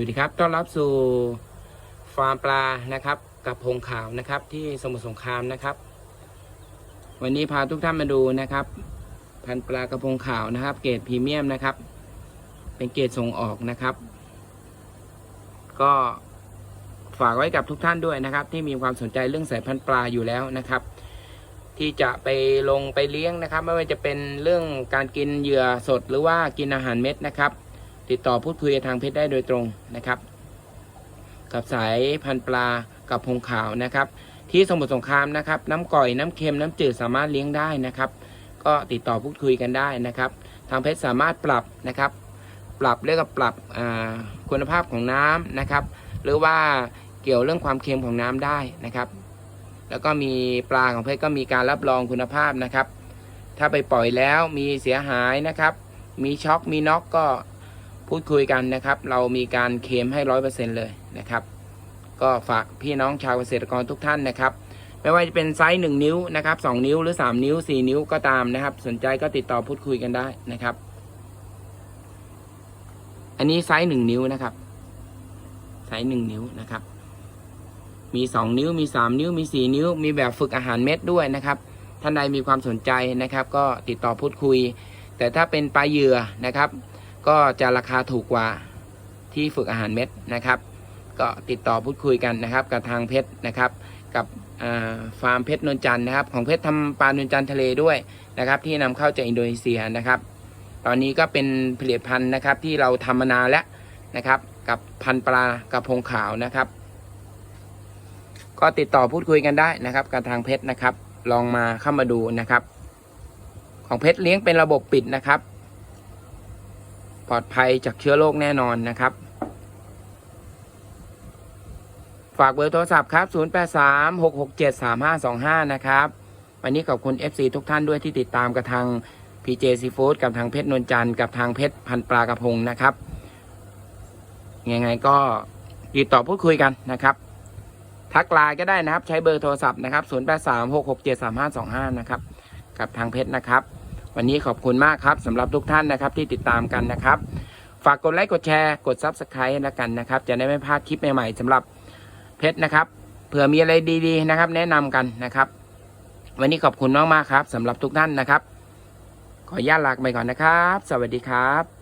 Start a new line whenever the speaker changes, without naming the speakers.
วัสดีครับ ต้อนรับสู่ฟาร์มปลานะครับ กับพงขาวนะครับ ที่สมุทรสงครามนะครับ วันนี้พาทุกท่านมาดูนะครับ พันปลากระพงขาวนะครับ เกรดพรีเมียมนะครับ เป็นเกรดส่งออกนะครับ ก็ฝากไว้กับทุกท่านด้วยนะครับ ที่มีความสนใจเรื่องสายพันธุ์ปลาอยู่แล้วนะครับ ที่จะไปลงไปเลี้ยงนะครับ ไม่ว่าจะเป็นเรื่องการกินเหยื่อสดหรือว่ากินอาหารเม็ดนะครับ ติดต่อพูดคุยทางเพชรได้โดยตรงนะครับ กับสายพันปลากับพงขาวนะครับ ที่สมุทรสงครามนะครับ น้ำก่อยน้ำเค็มน้ำจืดสามารถเลี้ยงได้นะครับ ก็ติดต่อพูดคุยกันได้นะครับ ทางเพชรสามารถปรับนะครับ ปรับเรียกว่าปรับคุณภาพของน้ำนะครับ หรือว่าเกี่ยวเรื่องความเค็มของน้ำได้นะครับ แล้วก็มีปลาของเพชรก็มีการรับรองคุณภาพนะครับ ถ้าไปปล่อยแล้วมีเสียหายนะครับ มีช็อกมีน็อกก็ พูดคุยกันนะครับ เรามีการเคมให้ร้อยเปอร์เซ็นเลยนะครับ ก็ฝากพี่น้องชาวเกษตรกรทุกท่านนะครับ ไม่ว่าจะเป็นไซส์หนึ่งนิ้วนะครับสองนิ้วหรือสามนิ้วสี่นิ้วก็ตามนะครับ สนใจก็ติดต่อพูดคุยกันได้นะครับ อันนี้ไซส์หนึ่งนิ้วนะครับ ไซส์หนึ่งนิ้วนะครับ มีสองนิ้วมีสามนิ้วมีสี่นิ้ว มีแบบฝึกอาหารเม็ดด้วยนะครับท่านใดมีความสนใจนะครับ ก็ติดต่อพูดคุย แต่ถ้าเป็นปลาเหยื่อนะครับ ก็จะราคาถูกกว่าที่ฝึกอาหารเม็ดนะครับ ก็ติดต่อพูดคุยกันนะครับ กับทางเพชรนะครับ กับอ่าฟาร์มเพชรนวลจันทร์นะครับ ของเพชรทำปลานวลจันทร์ทะเลด้วยนะครับ ที่นำเข้าจากอินโดนีเซียนะครับ ตอนนี้ก็เป็นผลิตภัณฑ์นะครับที่เราทำมานานแล้วนะครับ กับพันปลากระพงขาวนะครับ ก็ติดต่อพูดคุยกันได้นะครับ กับทางเพชรนะครับ ลองมาเข้ามาดูนะครับ ของเพชรเลี้ยงเป็นระบบปิดนะครับ ปลอดภัยจากเชื้อโรคแน่นอนนะครับ ฝากเบอร์โทรศัพท์ครับ 0836673525 นะครับ วันนี้ขอบคุณ FC ทุกท่านด้วยที่ติดตามกับทาง PJ Seafood กับทางเพชรนวลจันทร์กับทางเพชรพันปลากระพงนะครับ ยังไงก็ติดต่อพูดคุยกันนะครับ ทักไลน์ก็ได้นะครับ ใช้เบอร์โทรศัพท์นะครับ 0836673525 นะครับ กับทางเพชรนะครับ วันนี้ขอบคุณมากครับสำหรับทุกท่านนะครับที่ติดตามกันนะครับ ฝากกดไลค์กดแชร์กดซับสไครต์แล้วกันนะครับ จะได้ไม่พลาดคลิปใหม่ๆสำหรับเพชรนะครับเผื่อมีอะไรดีๆนะครับ แนะนำกันนะครับ วันนี้ขอบคุณมากๆครับสำหรับทุกท่านนะครับ ขออนุญาตลาไปก่อนนะครับ สวัสดีครับ